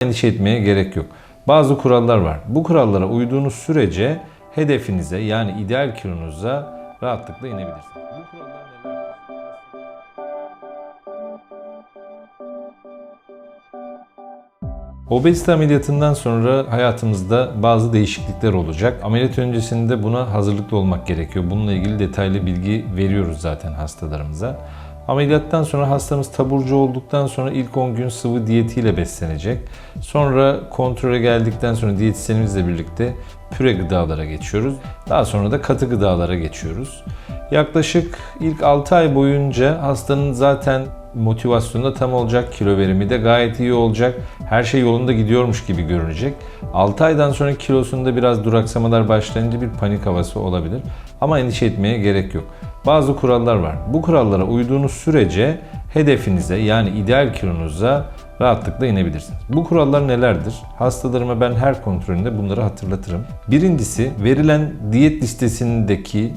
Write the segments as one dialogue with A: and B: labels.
A: endişe etmeye gerek yok. Bazı kurallar var. Bu kurallara uyduğunuz sürece hedefinize yani ideal kilonuza rahatlıkla inebilirsiniz. Obezite ameliyatından sonra hayatımızda bazı değişiklikler olacak. Ameliyat öncesinde buna hazırlıklı olmak gerekiyor. Bununla ilgili detaylı bilgi veriyoruz zaten hastalarımıza. Ameliyattan sonra hastamız taburcu olduktan sonra ilk 10 gün sıvı diyetiyle beslenecek. Sonra kontrole geldikten sonra diyetisyenimizle birlikte püre gıdalara geçiyoruz. Daha sonra da katı gıdalara geçiyoruz. Yaklaşık ilk 6 ay boyunca hastanın zaten motivasyonu da tam olacak, kilo verimi de gayet iyi olacak. Her şey yolunda gidiyormuş gibi görünecek. 6 aydan sonra kilosunda biraz duraksamalar başlayınca bir panik havası olabilir. Ama endişe etmeye gerek yok. Bazı kurallar var. Bu kurallara uyduğunuz sürece hedefinize yani ideal kilonuza rahatlıkla inebilirsiniz. Bu kurallar nelerdir? Hastalarıma ben her kontrolünde bunları hatırlatırım. Birincisi verilen diyet listesindeki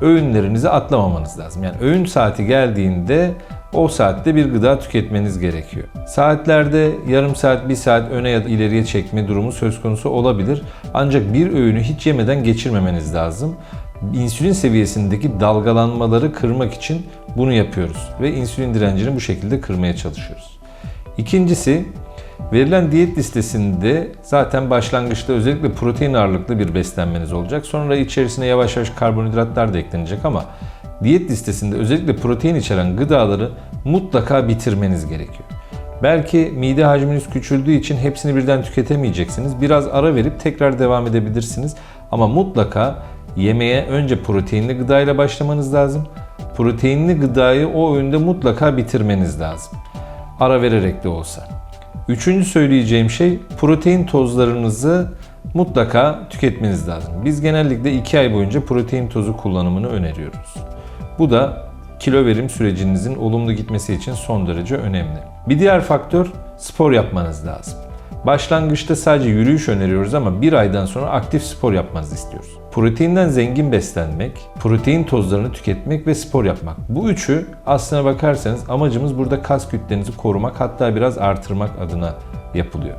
A: öğünlerinizi atlamamanız lazım. Yani öğün saati geldiğinde o saatte bir gıda tüketmeniz gerekiyor. Saatlerde yarım saat, bir saat öne ya da ileriye çekme durumu söz konusu olabilir. Ancak bir öğünü hiç yemeden geçirmemeniz lazım. İnsülin seviyesindeki dalgalanmaları kırmak için bunu yapıyoruz ve insülin direncini bu şekilde kırmaya çalışıyoruz. İkincisi Verilen diyet listesinde zaten başlangıçta özellikle protein ağırlıklı bir beslenmeniz olacak. Sonra içerisine yavaş yavaş karbonhidratlar da eklenecek ama diyet listesinde özellikle protein içeren gıdaları mutlaka bitirmeniz gerekiyor. Belki mide hacminiz küçüldüğü için hepsini birden tüketemeyeceksiniz. Biraz ara verip tekrar devam edebilirsiniz. Ama mutlaka yemeğe önce proteinli gıdayla başlamanız lazım. Proteinli gıdayı o öğünde mutlaka bitirmeniz lazım. Ara vererek de olsa. Üçüncü söyleyeceğim şey protein tozlarınızı mutlaka tüketmeniz lazım. Biz genellikle 2 ay boyunca protein tozu kullanımını öneriyoruz. Bu da kilo verim sürecinizin olumlu gitmesi için son derece önemli. Bir diğer faktör spor yapmanız lazım. Başlangıçta sadece yürüyüş öneriyoruz ama bir aydan sonra aktif spor yapmanızı istiyoruz. Proteinden zengin beslenmek, protein tozlarını tüketmek ve spor yapmak. Bu üçü aslına bakarsanız amacımız burada kas kütlenizi korumak hatta biraz artırmak adına yapılıyor.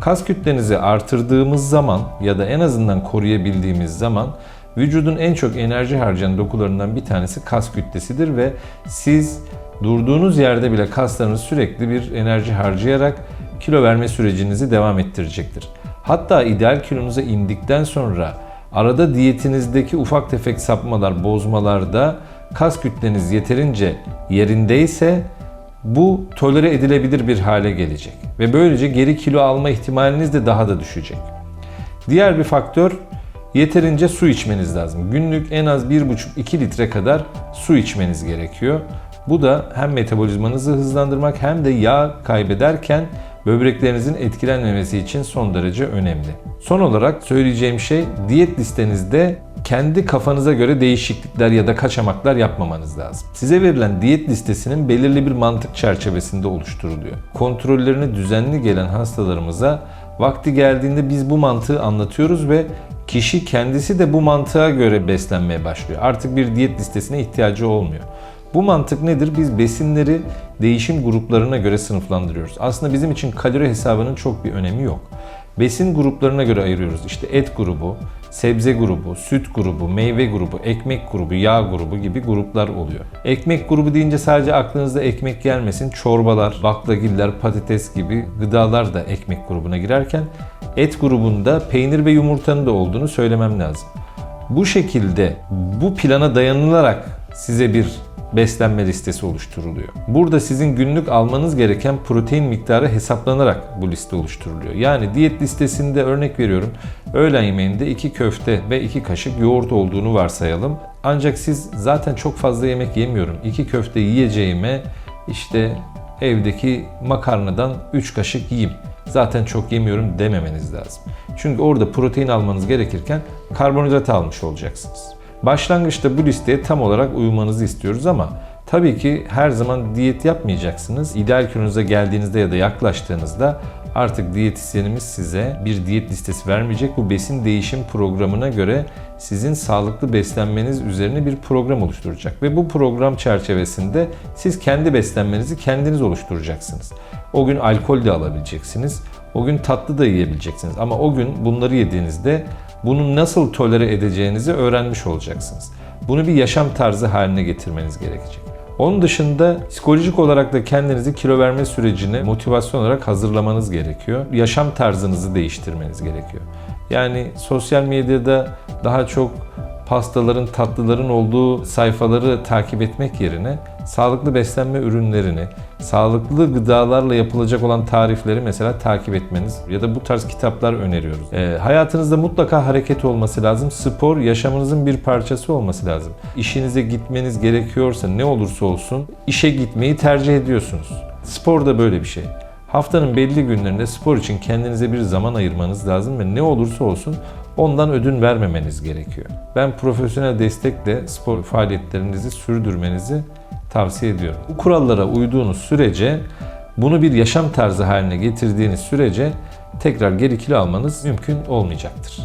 A: Kas kütlenizi artırdığımız zaman ya da en azından koruyabildiğimiz zaman vücudun en çok enerji harcayan dokularından bir tanesi kas kütlesidir ve siz durduğunuz yerde bile kaslarınız sürekli bir enerji harcayarak kilo verme sürecinizi devam ettirecektir. Hatta ideal kilonuza indikten sonra arada diyetinizdeki ufak tefek sapmalar, bozmalarda kas kütleniz yeterince yerindeyse bu tolere edilebilir bir hale gelecek ve böylece geri kilo alma ihtimaliniz de daha da düşecek. Diğer bir faktör yeterince su içmeniz lazım. Günlük en az 1,5-2 litre kadar su içmeniz gerekiyor. Bu da hem metabolizmanızı hızlandırmak hem de yağ kaybederken böbreklerinizin etkilenmemesi için son derece önemli. Son olarak söyleyeceğim şey diyet listenizde kendi kafanıza göre değişiklikler ya da kaçamaklar yapmamanız lazım. Size verilen diyet listesinin belirli bir mantık çerçevesinde oluşturuluyor. Kontrollerini düzenli gelen hastalarımıza vakti geldiğinde biz bu mantığı anlatıyoruz ve kişi kendisi de bu mantığa göre beslenmeye başlıyor. Artık bir diyet listesine ihtiyacı olmuyor. Bu mantık nedir? Biz besinleri değişim gruplarına göre sınıflandırıyoruz. Aslında bizim için kalori hesabının çok bir önemi yok. Besin gruplarına göre ayırıyoruz. İşte et grubu, sebze grubu, süt grubu, meyve grubu, ekmek grubu, yağ grubu gibi gruplar oluyor. Ekmek grubu deyince sadece aklınızda ekmek gelmesin. Çorbalar, baklagiller, patates gibi gıdalar da ekmek grubuna girerken et grubunda peynir ve yumurtanın da olduğunu söylemem lazım. Bu şekilde bu plana dayanılarak size bir beslenme listesi oluşturuluyor. Burada sizin günlük almanız gereken protein miktarı hesaplanarak bu liste oluşturuluyor. Yani diyet listesinde örnek veriyorum öğlen yemeğinde 2 köfte ve 2 kaşık yoğurt olduğunu varsayalım. Ancak siz zaten çok fazla yemek yemiyorum. 2 köfte yiyeceğime işte evdeki makarnadan 3 kaşık yiyeyim. Zaten çok yemiyorum dememeniz lazım. Çünkü orada protein almanız gerekirken karbonhidrat almış olacaksınız. Başlangıçta bu listeye tam olarak uymanızı istiyoruz ama tabii ki her zaman diyet yapmayacaksınız. İdeal kilonuza geldiğinizde ya da yaklaştığınızda artık diyetisyenimiz size bir diyet listesi vermeyecek. Bu besin değişim programına göre sizin sağlıklı beslenmeniz üzerine bir program oluşturacak ve bu program çerçevesinde siz kendi beslenmenizi kendiniz oluşturacaksınız. O gün alkol de alabileceksiniz. O gün tatlı da yiyebileceksiniz ama o gün bunları yediğinizde bunu nasıl tolere edeceğinizi öğrenmiş olacaksınız. Bunu bir yaşam tarzı haline getirmeniz gerekecek. Onun dışında psikolojik olarak da kendinizi kilo verme sürecine motivasyon olarak hazırlamanız gerekiyor. Yaşam tarzınızı değiştirmeniz gerekiyor. Yani sosyal medyada daha çok pastaların, tatlıların olduğu sayfaları takip etmek yerine sağlıklı beslenme ürünlerini, sağlıklı gıdalarla yapılacak olan tarifleri mesela takip etmeniz ya da bu tarz kitaplar öneriyoruz. Ee, hayatınızda mutlaka hareket olması lazım. Spor yaşamınızın bir parçası olması lazım. İşinize gitmeniz gerekiyorsa ne olursa olsun işe gitmeyi tercih ediyorsunuz. Spor da böyle bir şey. Haftanın belli günlerinde spor için kendinize bir zaman ayırmanız lazım ve ne olursa olsun ondan ödün vermemeniz gerekiyor. Ben profesyonel destekle spor faaliyetlerinizi sürdürmenizi tavsiye ediyorum. Bu kurallara uyduğunuz sürece bunu bir yaşam tarzı haline getirdiğiniz sürece tekrar geri kilo almanız mümkün olmayacaktır.